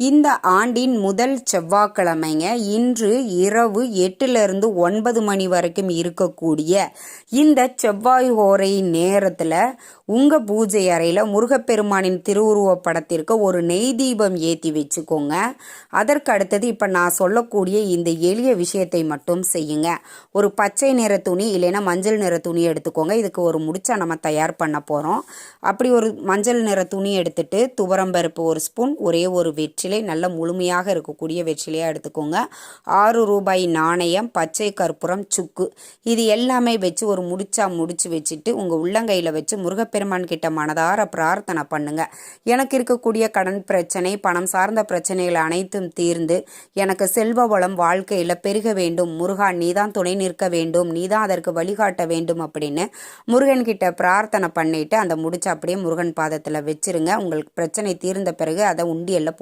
இந்த ஆண்டின் முதல் செவ்வாய்க்கிழமைங்க இன்று இரவு எட்டுலேருந்து ஒன்பது மணி வரைக்கும் இருக்கக்கூடிய இந்த செவ்வாய் ஹோரை நேரத்தில் உங்கள் பூஜை அறையில் முருகப்பெருமானின் திருவுருவப் படத்திற்கு ஒரு நெய் தீபம் ஏற்றி வச்சுக்கோங்க. அதற்கு அடுத்தது இப்போ நான் சொல்லக்கூடிய இந்த எளிய விஷயத்தை மட்டும் செய்யுங்க. ஒரு பச்சை நிற துணி இல்லைன்னா மஞ்சள் நிற துணி எடுத்துக்கோங்க. இதுக்கு ஒரு முடிச்சா நம்ம தயார் பண்ண போகிறோம் அப்படி ஒரு மஞ்சள் நிற துணி எடுத்துட்டு துவரம்பருப்பு ஒரு ஸ்பூன் ஒரே ஒரு வெற்றிலை நல்ல முழுமையாக இருக்கக்கூடிய வெற்றிலையாக எடுத்துக்கோங்க. ஆறு ரூபாய் நாணயம் பச்சை கற்பூரம் சுக்கு. இது எல்லாமே வச்சு ஒரு முடிச்சா முடிச்சு வச்சுட்டு உங்கள் உள்ளங்கையில் வச்சு முருகப்பெருமான் கிட்ட மனதார பிரார்த்தனை பண்ணுங்க. எனக்கு இருக்கக்கூடிய கடன் பிரச்சனை பணம் சார்ந்த பிரச்சனைகள் அனைத்தும் தீர்ந்து எனக்கு செல்வ வளம் வாழ்க்கையில் பெருக வேண்டும். முருகா நீதான் துணை நிற்க வேண்டும். நீதான் அதற்கு வழிகாட்ட வேண்டும் அப்படின்னு முருகன் கிட்ட பிரார்த்தனை பண்ணிட்டு அந்த முடிச்ச அப்படியே முருகன் பாதத்தில் வச்சிருங்க. உங்களுக்கு பிரச்சனை தீர்ந்த பிறகு அதை உண்டியல்ல போ